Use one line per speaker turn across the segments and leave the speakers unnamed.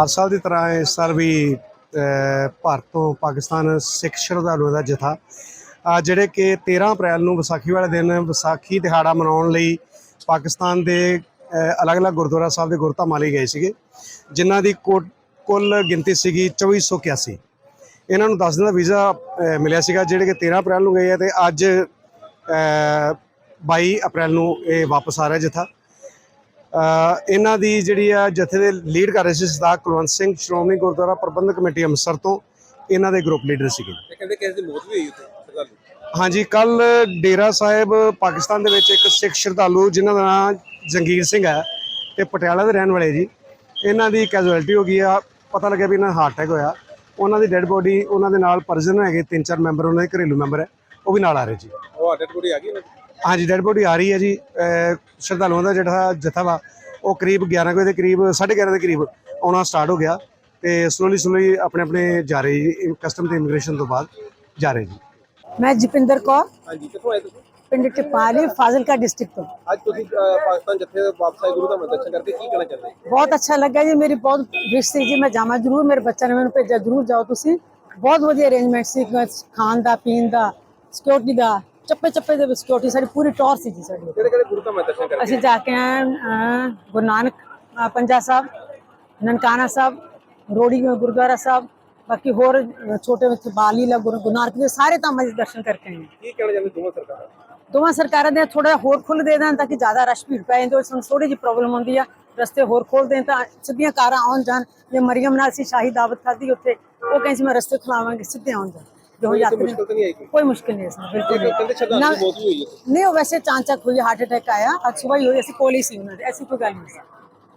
ਹਰ ਸਾਲ ਦੀ ਤਰ੍ਹਾਂ ਇਸ ਸਾਲ ਵੀ ਭਾਰਤ ਤੋਂ ਪਾਕਿਸਤਾਨ ਸਿੱਖ ਸ਼ਰਧਾਲੂਆਂ ਦਾ ਜਥਾ। ਜਿਹੜੇ ਕਿ 13 ਅਪ੍ਰੈਲ ਨੂੰ ਵਿਸਾਖੀ ਵਾਲੇ ਦਿਨ ਵਿਸਾਖੀ ਦਿਹਾੜਾ ਮਨਾਉਣ ਲਈ ਪਾਕਿਸਤਾਨ ਦੇ ਅਲੱਗ-ਅਲੱਗ ਗੁਰਦੁਆਰਾ ਸਾਹਿਬ ਦੇ ਗੁਰਧਾਮਾਂ ਲਈ ਗਏ ਸੀਗੇ ਜਿਨ੍ਹਾਂ ਦੀ ਕੁ- ਕੁੱਲ ਗਿਣਤੀ ਸੀਗੀ 2481 ਇਹਨਾਂ ਨੂੰ 10 ਦਿਨ ਦਾ ਵੀਜ਼ਾ ਮਿਲਿਆ ਸੀਗਾ ਜਿਹੜੇ ਕਿ 13 ਅਪ੍ਰੈਲ ਨੂੰ ਗਏ ਆ ਤੇ ਅੱਜ ਅ, 22 ਅਪ੍ਰੈਲ ਨੂੰ ਇਹ ਵਾਪਸ ਆ ਰਿਹਾ ਜਥਾ। ਇਹਨਾਂ ਦੀ ਜਿਹੜੀ ਆ ਜਥੇ ਦੇ ਲੀਡ ਕਰ ਰਹੇ ਸੀ ਸਰਦਾਰ ਕੁਲਵੰਤ ਸਿੰਘ ਸ਼੍ਰੋਮਣੀ ਗੁਰਦੁਆਰਾ ਪ੍ਰਬੰਧਕ ਕਮੇਟੀ ਅੰਮ੍ਰਿਤਸਰ ਤੋਂ ਇਹਨਾਂ ਦੇ ਗਰੁੱਪ ਲੀਡਰ ਸੀਗੇ।
ਕਹਿੰਦੇ ਕਿਸੇ ਦੀ ਮੌਤ ਵੀ ਹੋਈ ਉੱਥੇ ਸ਼ਰਧਾਲੂ।
ਹਾਂਜੀ ਕੱਲ ਡੇਰਾ ਸਾਹਿਬ ਪਾਕਿਸਤਾਨ ਦੇ ਵਿੱਚ ਇੱਕ ਸਿੱਖ ਸ਼ਰਧਾਲੂ ਜਿਨ੍ਹਾਂ ਦਾ ਨਾਮ ਜੰਗੀਰ ਸਿੰਘ ਹੈ ਤੇ ਪਟਿਆਲਾ ਦੇ ਰਹਿਣ ਵਾਲੇ ਜੀ ਇਹਨਾਂ ਦੀ ਕੈਜੁਅਲਟੀ ਹੋ ਗਈ ਆ ਪਤਾ ਲੱਗਿਆ ਵੀ ਇਹਨਾਂ ਹਾਰਟ ਅਟੈਕ ਹੋਇਆ। ਉਹਨਾਂ ਦੀ ਡੈੱਡ ਬੋਡੀ ਉਹਨਾਂ ਦੇ ਨਾਲ ਪਰਜਨ ਹੈਗੇ ਤਿੰਨ ਚਾਰ ਮੈਂਬਰ ਉਹਨਾਂ ਦੇ ਘਰੇਲੂ ਮੈਂਬਰ ਹੈ ਉਹ ਵੀ ਨਾਲ ਆ ਰਹੇ ਜੀ।
ਉਹ ਅਟੈਕ ਕੁੜੀ ਆ ਗਈ ਦੀ?
ਹਾਂਜੀ ਡੈਡ ਬੋਡੀ ਆ ਰਹੀ ਹੈ ਜੀ। ਸ਼ਰਧਾਲੂਆਂ ਦਾ ਜਿਹੜਾ ਜਥਾ ਵਾ ਉਹ ਕਰੀਬ 11 ਕੁ ਵਜੇ ਦੇ ਕਰੀਬ 11:30 ਦੇ ਕਰੀਬ ਆਉਣਾ ਸਟਾਰਟ ਹੋ ਗਿਆ ਤੇ ਸਲੋਲੀ ਸਲੋਲੀ ਆਪਣੇ ਆਪਣੇ ਜਾ ਰਹੇ ਜੀ ਕਸਟਮ ਤੇ ਇਮੀਗ੍ਰੇਸ਼ਨ ਤੋਂ ਬਾਅਦ ਜਾ ਰਹੇ ਜੀ।
ਮੈਂ ਜਪਿੰਦਰ ਕੌਰ
ਹਾਂਜੀ ਕਿੱਥੋਂ ਆਏ ਤੁਸੀਂ?
ਪਿੰਡ ਟਿਪਾਲੀ ਫਾਜ਼ਿਲਕਾ ਡਿਸਟ੍ਰਿਕਟ ਤੋਂ।
ਅੱਜ ਤੁਸੀਂ ਪਾਕਿਸਤਾਨ ਜੱਥੇ ਦੇ ਵਾਪਸ ਆਏ ਗੁਰੂ ਦਾ ਦਰਸ਼ਨ ਕਰਕੇ ਕੀ ਕਹਿਣਾ ਚਾਹੁੰਦੇ
ਬਹੁਤ ਅੱਛਾ ਲੱਗਾ ਜੀ ਮੇਰੀ ਬਹੁਤ ਵਿਸ਼ ਸੀ ਜੀ ਮੈਂ ਜਾਵਾਂ ਜ਼ਰੂਰ ਮੇਰੇ ਬੱਚਿਆਂ ਨੇ ਮੈਨੂੰ ਭੇਜਿਆ ਜ਼ਰੂਰ ਜਾਓ ਤੁਸੀਂ। ਬਹੁਤ ਵਧੀਆ ਅਰੇਂਜਮੈਂਟ ਸੀ ਖਾਣ ਦਾ ਪੀਣ ਦਾ ਸਿਕਿਉਰਿਟੀ ਦਾ। ਚੱਪੇ ਚੱਪੇ ਦੇ ਵਿੱਚ ਸਿਕਿਉਰਿਟੀ ਸਾਡੀ ਪੂਰੀ ਟੌਰ ਸੀ ਜੀ ਸਾਡੀ।
ਕਿਹੜੇ ਕਿਹੜੇ ਗੁਰੂ ਦਾ ਦਰਸ਼ਨ ਕਰਕੇ
ਅਸੀਂ ਜਾ ਕੇ ਆਏ ਅਹ, ਗੁਰੂ ਨਾਨਕ ਅਹ, ਪੰਜਾ ਸਾਹਿਬ ਨਨਕਾਣਾ ਸਾਹਿਬ ਰੋੜੀ ਗੁਰਦੁਆਰਾ ਸਾਹਿਬ ਬਾਕੀ ਹੋਰ ਛੋਟੇ ਵਿੱਚ ਬਾਲੀ ਲਾ ਗੁਰੂ ਗੁਰੂ ਨਾਨਕ ਦੇ ਸਾਰੇ ਧਾਮਾਂ ਦੇ ਦਰਸ਼ਨ ਕਰਕੇ ਆਏ। ਹਾਂ।
ਕੀ ਕਹਿਣਾ ਚਾਹੁੰਦੇ ਦੋਵਾਂ ਸਰਕਾਰਾਂ?
ਦੋਵਾਂ ਸਰਕਾਰਾਂ ਦੇ ਥੋੜਾ ਹੋਰ ਖੁੱਲ ਦੇ ਦੇਣ ਤਾਂ ਕਿ ਜ਼ਿਆਦਾ ਰਸ਼ ਭੀੜ ਪੈ ਜਾਂਦੀ ਉਹ ਸਾਨੂੰ ਥੋੜੀ ਜਿਹੀ ਪ੍ਰੋਬਲਮ ਹੁੰਦੀ ਆ। ਰਸਤੇ ਹੋਰ ਖੋਲ ਦੇਣ ਤਾਂ ਸਿੱਧੀਆਂ ਕਾਰਾਂ ਆਉਣ ਜਾਣ ਜੇ ਮਰੀਮ ਨਾਲ ਸੀ ਸ਼ਾਹੀ ਦਾਵਤ ਖਾਦੀ ਉੱਥੇ ਉਹ ਕਹਿੰਦੀ ਸੀ ਮੈਂ ਰਸਤੇ ਖਲਾਵਾਂਗੇ ਸਿੱਧੇ ਆਉਣ ਜਾਣ। ਜੋ
ਕੋਈ
ਯਾਤਰੀ
ਮੁਸ਼ਕਲ ਤਾਂ ਨਹੀਂ ਆਈ ਕੋਈ?
ਕੋਈ ਮੁਸ਼ਕਿਲ ਨਹੀਂ ਇਸ ਵਿੱਚ ਬਿਲਕੁਲ
ਇੱਕ ਕਹਿੰਦੇ ਸ਼ਰਧਾਲੂ
ਨਾ-
ਦੀ ਮੌਤ ਵੀ ਹੋਈ ਹੈ।
ਨਹੀਂ ਉਹ ਵੈਸੇ ਚਾਂਚਕ ਹੋਈ ਹਾਰਟ ਅਟੈਕ ਆਇਆ ਅੱਜ ਸਵੇਰ ਹੀ ਹੋਈ ਅਸੀਂ ਕੋਲ ਹੀ ਸੀ ਉਹਨਾਂ ਦੇ ਐਸੀ ਕੋਈ ਗੱਲ ਨਹੀਂ ਸੀ।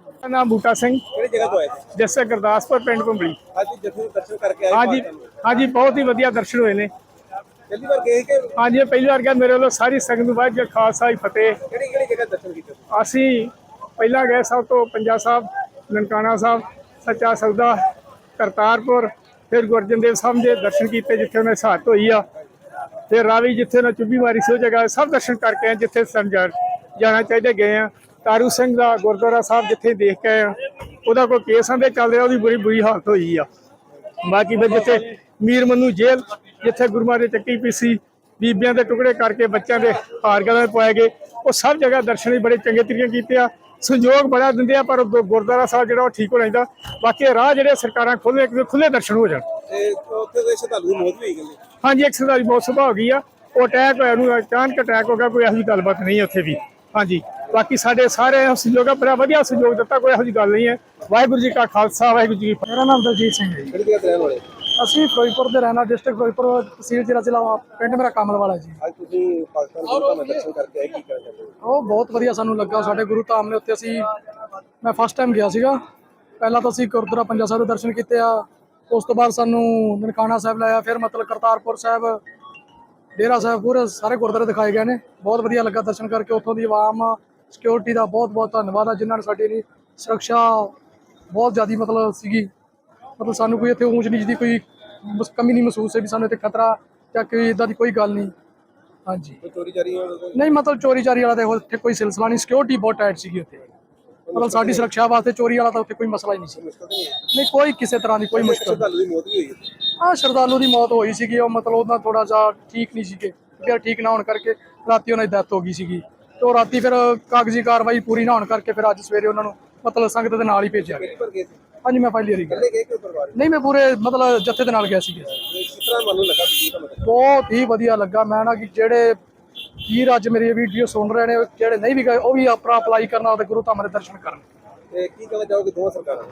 ਮੇਰਾ ਨਾਮ ਬੂਟਾ ਸਿੰਘ
ਕਿਹੜੀ ਜਗ੍ਹਾ ਤੋਂ ਆਏ ਤੁਸੀਂ
ਜੱਸੇ ਗੁਰਦਾਸਪੁਰ ਪਿੰਡ ਭੁੰਬਲੀ।
ਅੱਜ ਜੱਥੇ ਦੇ ਦਰਸ਼ਨ ਕਰਕੇ ਆਏ
ਹਾਂਜੀ। ਹਾਂਜੀ ਬਹੁਤ ਹੀ ਵਧੀਆ ਦਰਸ਼ਨ ਹੋਏ ਨੇ।
ਪਹਿਲੀ ਵਾਰ ਗਏ ਕਿ
ਹਾਂਜੀ ਇਹ ਪਹਿਲੀ ਵਾਰ ਗਿਆ ਮੇਰੇ ਵੱਲੋਂ ਸਾਰੀ ਸੰਗਤ ਨੂੰ ਵਾਹਿਗੁਰੂ ਜੀ ਕਾ ਖਾਲਸਾ ਜੀ ਫਤਿਹ।
ਕਿਹੜੀ ਕਿਹੜੀ ਜਗ੍ਹਾ ਦਰਸ਼ਨ ਕੀਤੇ?
ਅਸੀਂ ਪਹਿਲਾਂ ਗਏ ਸਭ ਤੋਂ ਪੰਜਾ ਸਾਹਿਬ ਨਨਕਾਣਾ ਸਾਹਿਬ ਸੱਚਾ ਸੌਦਾ ਕਰਤਾਰਪੁਰ ਫਿਰ ਗੁਰੂ ਅਰਜਨ ਦੇਵ ਸਾਹਿਬ ਦੇ ਦਰਸ਼ਨ ਕੀਤੇ ਜਿੱਥੇ ਉਹਨੇ ਸਾਥ ਹੋਈ ਆ। ਫਿਰ ਰਾਵੀ ਜਿੱਥੇ ਉਹਨੇ ਚੁੱਭੀ ਮਾਰੀ ਸੀ, ਉਹ ਜਗ੍ਹਾ ਸਭ ਦਰਸ਼ਨ ਕਰਕੇ ਆਏ, ਜਿੱਥੇ ਸਾਨੂੰ ਜਾਣਾ ਚਾਹੀਦਾ ਗਏ ਆ। ਤਾਰੂ ਸਿੰਘ ਦਾ ਗੁਰਦੁਆਰਾ ਸਾਹਿਬ ਜਿੱਥੇ ਦੇਖ ਕੇ ਆਏ ਆ, ਉਹਦਾ ਕੋਈ ਕੇਸ ਆਂਦੇ ਚੱਲ ਰਿਹਾ, ਉਹਦੀ ਬੁਰੀ ਬੁਰੀ ਹਾਲਤ ਹੋਈ ਆ। ਬਾਕੀ ਫਿਰ ਜਿੱਥੇ ਮੀਰ ਮਨੂ ਜੇਲ੍ਹ, ਜਿੱਥੇ ਗੁਰੂ ਦੀ ਚੱਕੀ ਪੀਸੀ ਬੀਬੀਆਂ ਦੇ ਟੁਕੜੇ ਕਰਕੇ ਬੱਚਿਆਂ ਦੇ ਹਾਰ ਗਲਾਂ ਪਵਾਏ ਗਏ, ਉਹ ਸਭ ਜਗ੍ਹਾ ਦਰਸ਼ਨ ਵੀ ਬੜੇ ਚੰਗੇ ਤਰੀਕੇ ਕੀਤੇ ਆ। ਸੰਯੋਗ ਬੜਾ ਦਿੰਦੇ ਆ ਪਰ ਗੁਰਦੁਆਰਾ ਸਾਹਿਬ ਜਿਹੜਾ ਉਹ ਠੀਕ ਹੋ ਜਾਂਦਾ। ਬਾਕੀ ਰਾਹ ਜਿਹੜੇ ਸਰਕਾਰਾਂ ਖੋਲੇ ਖੁੱਲੇ ਦਰਸ਼ਨ ਹੋ ਜਾਣ।
ਤੇ ਉੱਥੇ ਦੇ ਸ਼ਰਧਾਲੂ ਦੀ ਮੌਤ ਵੀ
ਹਾਂਜੀ ਇੱਕ ਸਰਦਾਰੀ ਬਹੁਤ ਸੁਭਾਅ ਹੋ ਗਈ ਆ। ਉਹ ਅਟੈਕ ਹੋਇਆ ਨੂੰ ਅਚਾਨਕ ਅਟੈਕ ਹੋ ਗਿਆ ਕੋਈ ਇਹੋ ਜਿਹੀ ਗੱਲਬਾਤ ਨਹੀਂ ਉੱਥੇ ਵੀ। ਹਾਂਜੀ ਬਾਕੀ ਸਾਡੇ ਸਾਰੇ ਸਹਿਯੋਗ ਆ, ਬੜਾ ਵਧੀਆ ਸਹਿਯੋਗ ਦਿੱਤਾ ਕੋਈ ਇਹੋ ਜਿਹੀ ਗੱਲ ਨਹੀਂ ਹੈ। ਵਾਹਿਗੁਰੂ ਜੀ ਕਾ ਖਾਲਸਾ ਵਾਹਿਗੁਰੂ ਜੀ ਕੀ ਫਤਿਹ।
ਮੇਰਾ ਨਾਮ ਦਲਜੀਤ ਸਿੰਘ ਹੈ ਜੀ।
ਕਿਹੜੀ ਜਗ੍ਹਾ ਤੇ ਰਹਿਣ ਵਾਲੇ
ਅਸੀਂ ਫਿਰੋਜ਼ਪੁਰ ਦੇ ਰਹਿਣਾ ਡਿਸਟ੍ਰਿਕਟ ਫਿਰੋਜ਼ਪੁਰ ਤਹਿਸੀਲ ਜ਼ਿਲ੍ਹਾ ਜ਼ਿਲ੍ਹਾ ਪਿੰਡ ਮੇਰਾ ਕਮਲ ਵਾਲਾ ਜੀ।
ਅੱਜ ਤੁਸੀਂ ਪਾਕਿਸਤਾਨ ਗੁਰੂ ਦਾ ਦਰਸ਼ਨ ਕਰਕੇ ਆਏ ਕੀ ਕਹਿਣਾ ਚਾਹੁੰਦੇ ਹੋ?
ਉਹ ਬਹੁਤ ਵਧੀਆ ਸਾਨੂੰ ਲੱਗਾ ਸਾਡੇ ਗੁਰੂ ਧਾਮ ਨੇ ਉੱਤੇ ਅਸੀਂ ਮੈਂ ਫਸਟ ਟਾਈਮ ਗਿਆ ਸੀਗਾ। ਪਹਿਲਾਂ ਤਾਂ ਅਸੀਂ ਗੁਰਦੁਆਰਾ ਪੰਜਾ ਸਾਹਿਬ ਦੇ ਦਰਸ਼ਨ ਕੀਤੇ ਆ ਉਸ ਤੋਂ ਬਾਅਦ ਸਾਨੂੰ ਨਨਕਾਣਾ ਸਾਹਿਬ ਲਾਇਆ ਫਿਰ ਮਤਲਬ ਕਰਤਾਰਪੁਰ ਸਾਹਿਬ ਡੇਰਾ ਸਾਹਿਬ ਪੂਰੇ ਸਾਰੇ ਗੁਰਦੁਆਰੇ ਦਿਖਾਏ ਗਏ ਨੇ। ਬਹੁਤ ਵਧੀਆ ਲੱਗਾ ਦਰਸ਼ਨ ਕਰਕੇ ਉੱਥੋਂ ਦੀ ਆਵਾਮ ਸਿਕਿਉਰਿਟੀ ਦਾ ਬਹੁਤ ਬਹੁਤ ਧੰਨਵਾਦ ਆ ਜਿਨ੍ਹਾਂ ਨੇ ਸਾਡੀ ਲਈ ਸੁਰੱਖਿਆ ਬਹੁਤ ਜ਼ਿਆਦੀ ਮਤਲਬ ਸੀਗੀ। ਮਤਲਬ ਸਾਨੂੰ ਕੋਈ ਇੱਥੇ ਊਂਚ ਨੀਚ ਦੀ ਕੋਈ ਕਮੀ ਨਹੀਂ ਮਹਿਸੂਸ ਹੈ ਵੀ ਸਾਨੂੰ ਇੱਥੇ ਖਤਰਾ ਜਾਂ ਕੋਈ ਇਦਾਂ ਦੀ ਕੋਈ ਗੱਲ ਨਹੀਂ। ਹਾਂਜੀ।
ਕੋਈ ਚੋਰੀ ਚਾਰੀ ਹੋਣ ਦਾ
ਨਹੀਂ ਮਤਲਬ ਚੋਰੀ ਚਾਰੀ ਵਾਲਾ ਤੇ ਉੱਥੇ ਕੋਈ ਸਿਲਸਿਲਾ ਨਹੀਂ। ਸਿਕਿਉਰਿਟੀ ਬਹੁਤ ਟਾਈਟ ਸੀਗੀ ਉੱਥੇ। ਮਤਲਬ ਸਾਡੀ ਸੁਰੱਖਿਆ ਵਾਸਤੇ ਚੋਰੀ ਵਾਲਾ ਤਾਂ ਉੱਥੇ ਕੋਈ ਮਸਲਾ ਹੀ ਨਹੀਂ ਸੀ।
ਮੁਸ਼ਕਲ ਨਹੀਂ ਹੈ
ਨਹੀਂ ਕੋਈ ਕਿਸੇ ਤਰ੍ਹਾਂ ਦੀ ਕੋਈ ਮੁਸ਼ਕਲ
ਸ਼ਰਧਾਲੂ ਦੀ ਮੌਤ ਵੀ ਹੋਈ ਹੈ
ਆ ਸ਼ਰਧਾਲੂ ਦੀ ਮੌਤ ਹੋਈ ਸੀਗੀ। ਉਹ ਮਤਲਬ ਉਹਦਾ ਥੋੜਾ ਜਿਹਾ ਠੀਕ ਨਹੀਂ ਸੀਗੇ। ਫਿਰ ਠੀਕ ਨਾ ਹੋਣ ਕਰਕੇ ਰਾਤੀ ਉਹਨਾਂ ਦੀ ਡੈਥ ਹੋ ਗਈ ਸੀਗੀ। ਤੇ ਉਹ ਰਾਤੀ ਫਿਰ ਕਾਗਜ਼ੀ ਕਾਰਵਾਈ ਪੂਰੀ ਨਾ ਹੋਣ ਕਰਕੇ ਫਿਰ ਅੱਜ ਸਵੇਰੇ ਉਹਨਾਂ ਨੂੰ ਮਤਲਬ ਸੰਗਤ ਦੇ ਨਾਲ ਹੀ ਭੇਜਿਆ ਗਿਆ।
ਗਏ ਸੀ?
ਹਾਂਜੀ ਮੈਂ ਪਹਿਲੀ ਵਾਰੀ ਗਿਆ।
ਪਹਿਲੇ ਗਏ ਕਿ ਪਰਿਵਾਰ
ਨਹੀਂ ਮੈਂ ਪੂਰੇ ਮਤਲਬ ਜੱਥੇ ਦੇ ਨਾਲ ਗਿਆ ਸੀਗਾ
ਕਿਸ ਤਰ੍ਹਾਂ ਮਨ ਨੂੰ ਲੱਗਾ ਤੁਸੀਂ ਤਾਂ ਮਤਲਬ?
ਬਹੁਤ ਹੀ ਵਧੀਆ ਲੱਗਾ। ਮੈਂ ਨਾ ਕਿ ਜਿਹੜੇ ਵੀਰ ਅੱਜ ਮੇਰੀ ਵੀਡੀਓ ਸੁਣ ਰਹੇ ਨੇ ਜਿਹੜੇ ਨਹੀਂ ਵੀ ਗਏ ਉਹ ਵੀ ਆਪਣਾ ਅਪਲਾਈ ਕਰਨ ਆਪਦੇ ਗੁਰੂ ਧਾਮ ਦੇ ਦਰਸ਼ਨ ਕਰਨ।
ਤੇ ਕੀ ਕਹਿਣਾ ਚਾਹੋਗੇ ਦੋਵਾਂ ਸਰਕਾਰਾਂ ਨੂੰ?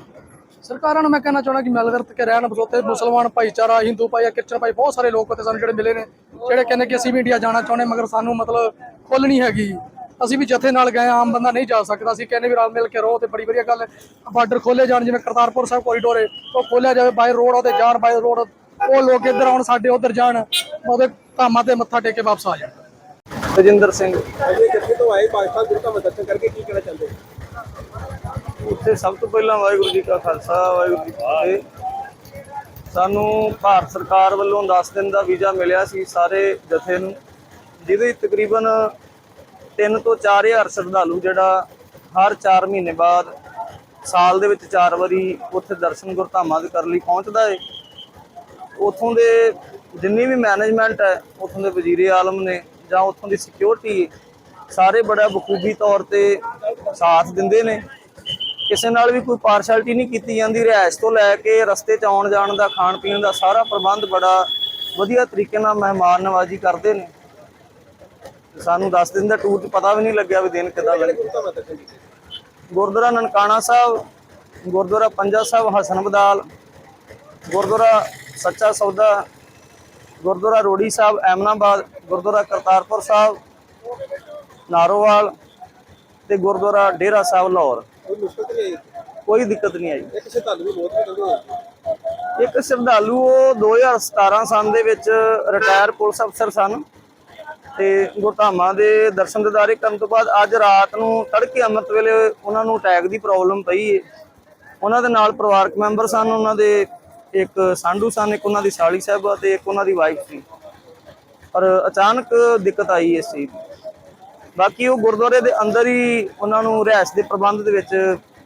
ਸਰਕਾਰਾਂ ਨੂੰ ਮੈਂ ਕਹਿਣਾ ਚਾਹੁੰਦਾ ਕਿ ਮਿਲ ਵਰਤ ਕੇ ਰਹਿਣ ਉੱਥੇ ਮੁਸਲਮਾਨ ਭਾਈਚਾਰਾ ਹਿੰਦੂ ਭਾਈ ਕ੍ਰਿਸਚਨ ਭਾਈ ਬਹੁਤ ਸਾਰੇ ਲੋਕ ਉੱਥੇ ਸਾਨੂੰ ਜਿਹੜੇ ਮਿਲੇ ਨੇ ਜਿਹੜੇ ਕਹਿੰਦੇ ਕਿ ਅਸੀਂ ਵੀ ਇੰਡੀਆ ਜਾਣਾ ਚਾਹੁੰਦੇ ਮਗਰ ਸਾਨੂੰ ਮਤਲਬ ਖੁੱਲ ਨਹੀਂ ਹੈਗੀ। ਅਸੀਂ ਵੀ ਜਥੇ ਨਾਲ ਗਏ ਆਮ ਬੰਦਾ ਨਹੀਂ ਜਾ ਸਕਦਾ। ਅਸੀਂ ਕਹਿੰਦੇ ਵੀ ਰਲ ਮਿਲ ਕੇ ਰਹੋ ਤੇ ਬੜੀ ਵਧੀਆ ਗੱਲ ਹੈ। ਬਾਰਡਰ ਖੋਲੇ ਜਾਣ ਜਿਵੇਂ ਕਰਤਾਰਪੁਰ ਸਾਹਿਬ ਕੋਰੀਡੋਰ ਹੈ ਉਹ ਖੋਲਿਆ ਜਾਵੇ ਬਾਈ ਰੋਡ ਉਹਦੇ ਜਾਣ ਬਾਈ ਰੋਡ ਉਹ ਲੋਕ ਇੱਧਰ ਆਉਣ ਸਾਡੇ ਉੱਧਰ ਜਾਣ ਉਹਦੇ ਧਾਮਾਂ ਤੇ ਮੱਥਾ ਟੇਕ ਕੇ ਵਾਪਸ ਆ ਜਾਣ।
ਤਜਿੰਦਰ ਸਿੰਘ।
ਅਜੇ ਜੱਥੇ ਤੋਂ ਆਏ ਪਾਕਿਸਤਾਨ ਗੁਰੂ ਦਾ ਦਰਸ਼ਨ ਕਰਕੇ ਕੀ ਕਹਿਣਾ ਚਾਹੁੰਦੇ ਹੋ?
ਉੱਥੇ ਸਭ ਤੋਂ ਪਹਿਲਾਂ ਵਾਹਿਗੁਰੂ ਜੀ ਕਾ ਖਾਲਸਾ ਵਾਹਿਗੁਰੂ ਜੀ ਕੀ ਫਤਿਹ। ਸਾਨੂੰ ਭਾਰਤ ਸਰਕਾਰ ਵੱਲੋਂ 10 ਦਿਨ ਦਾ ਵੀਜ਼ਾ ਮਿਲਿਆ ਸੀ ਸਾਰੇ ਜਥੇ ਨੂੰ ਜਿਹਦੇ ਤਕਰੀਬਨ 3 ਤੋਂ 4000 ਸ਼ਰਧਾਲੂ ਜਿਹੜਾ ਹਰ 4 ਮਹੀਨੇ ਬਾਅਦ ਸਾਲ ਦੇ ਵਿੱਚ ਚਾਰ ਵਾਰੀ ਉੱਥੇ ਦਰਸ਼ਨ ਗੁਰਧਾਮਾਂ ਦੇ ਕਰਨ ਲਈ ਪਹੁੰਚਦਾ ਹੈ ਉਥੋਂ ਦੇ ਜਿੰਨੀ ਵੀ ਮੈਨੇਜਮੈਂਟ ਹੈ, ਉਥੋਂ ਦੇ ਵਜ਼ੀਰੇ ਆਲਮ ਨੇ ਜਾਂ ਉਥੋਂ ਦੀ ਸਿਕਿਉਰਿਟੀ ਸਾਰੇ ਬੜਾ ਬਖੂਬੀ ਤੌਰ ਤੇ ਸਾਥ ਦਿੰਦੇ ਨੇ। ਕਿਸੇ ਨਾਲ ਵੀ ਕੋਈ ਪਾਰਸ਼ੈਲਿਟੀ ਨਹੀਂ ਕੀਤੀ ਜਾਂਦੀ, ਰਿਹਾਇਸ਼ ਤੋਂ ਲੈ ਕੇ ਰਸਤੇ 'ਚ ਆਉਣ ਜਾਣ ਦਾ, ਖਾਣ ਪੀਣ ਦਾ ਸਾਰਾ ਪ੍ਰਬੰਧ ਬੜਾ ਵਧੀਆ ਤਰੀਕੇ ਨਾਲ ਮਹਿਮਾਨ ਨਵਾਜ਼ੀ ਕਰਦੇ ਨੇ। ਸਾਨੂੰ 10 ਦਿਨ ਦਾ ਟੂਰ 'ਚ ਪਤਾ ਵੀ ਨਹੀਂ ਲੱਗਿਆ ਵੀ ਦਿਨ ਕਿੱਦਾਂ ਲੱਗੇ ਗੁਰਦੁਆਰਾ ਨਨਕਾਣਾ ਸਾਹਿਬ ਗੁਰਦੁਆਰਾ ਪੰਜਾ ਸਾਹਿਬ ਹਸਨ ਬਦਾਲ ਗੁਰਦੁਆਰਾ ਸੱਚਾ ਸੌਦਾ ਗੁਰਦੁਆਰਾ ਰੋੜੀ ਸਾਹਿਬ ਐਮਨਾਬਾਦ ਗੁਰਦੁਆਰਾ ਕਰਤਾਰਪੁਰ ਸਾਹਿਬ ਨਾਰੋਵਾਲ ਤੇ ਗੁਰਦੁਆਰਾ ਡੇਰਾ ਸਾਹਿਬ ਲਾਹੌਰ।
ਕੋਈ
ਦਿੱਕਤ ਨਹੀਂ ਆਈ।
ਇੱਕ ਸ਼ਰਧਾਲੂ ਬਹੁਤ
ਇੱਕ ਸ਼ਰਧਾਲੂ ਉਹ 2017 ਸਾਲ ਦੇ ਵਿੱਚ ਰਿਟਾਇਰ ਪੁਲਿਸ ਅਫਸਰ ਸਨ। ਤੇ ਗੁਰਧਾਮਾਂ ਦੇ ਦਰਸ਼ਨ ਦਿਦਾਰੇ ਕਰਨ ਤੋਂ ਬਾਅਦ ਅੱਜ ਰਾਤ ਨੂੰ ਤੜਕੇ ਅੰਮ੍ਰਿਤ ਵੇਲੇ ਉਹਨਾਂ ਨੂੰ ਅਟੈਕ ਦੀ ਪ੍ਰੋਬਲਮ ਪਈ ਹੈ ਉਹਨਾਂ ਦੇ ਨਾਲ ਪਰਿਵਾਰਕ ਮੈਂਬਰ ਸਨ ਉਹਨਾਂ ਦੇ ਇੱਕ ਸਾਂਢੂ ਸਨ ਇੱਕ ਉਹਨਾਂ ਦੀ ਸਾਲੀ ਸਾਹਿਬਾ ਤੇ ਇੱਕ ਉਹਨਾਂ ਦੀ ਵਾਈਫ ਸੀ। ਪਰ ਅਚਾਨਕ ਦਿੱਕਤ ਆਈ ਇਸ ਚੀਜ਼ ਦੀ। ਬਾਕੀ ਉਹ ਗੁਰਦੁਆਰੇ ਦੇ ਅੰਦਰ ਹੀ ਉਹਨਾਂ ਨੂੰ ਰਿਹਾਇਸ਼ ਦੇ ਪ੍ਰਬੰਧ ਦੇ ਵਿੱਚ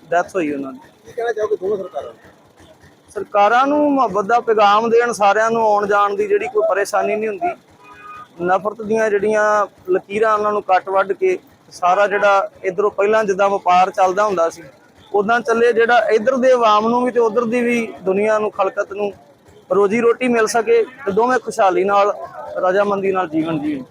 ਡੈਥ ਹੋਈ ਉਹਨਾਂ ਦੀ।
ਕੀ ਕਹਿਣਾ ਚਾਹੋਗੇ ਦੋਨੋਂ ਸਰਕਾਰਾਂ ਨੂੰ?
ਸਰਕਾਰਾਂ ਨੂੰ ਮੁਹੱਬਤ ਦਾ ਪੈਗਾਮ ਦੇਣ ਸਾਰਿਆਂ ਨੂੰ ਆਉਣ ਜਾਣ ਦੀ ਜਿਹੜੀ ਕੋਈ ਪਰੇਸ਼ਾਨੀ ਨਹੀਂ ਹੁੰਦੀ। ਨਫ਼ਰਤ ਦੀਆਂ ਜਿਹੜੀਆਂ ਲਕੀਰਾਂ ਉਹਨਾਂ ਨੂੰ ਕੱਟ ਵੱਢ ਕੇ ਸਾਰਾ ਜਿਹੜਾ ਇਧਰੋਂ ਪਹਿਲਾਂ ਜਿੱਦਾਂ ਵਪਾਰ ਚੱਲਦਾ ਹੁੰਦਾ ਸੀ ਉਦਾਂ ਚੱਲੇ ਜਿਹੜਾ ਇਧਰ ਦੇ ਆਵਾਮ ਨੂੰ ਵੀ ਤੇ ਉਧਰ ਦੀ ਵੀ ਦੁਨੀਆ ਨੂੰ ਖਲਕਤ ਨੂੰ ਰੋਜੀ ਰੋਟੀ ਮਿਲ ਸਕੇ ਤੇ ਦੋਵੇਂ ਖੁਸ਼ਹਾਲੀ ਨਾਲ, ਰਜਾਮੰਦੀ ਨਾਲ ਜੀਵਨ ਜੀਣ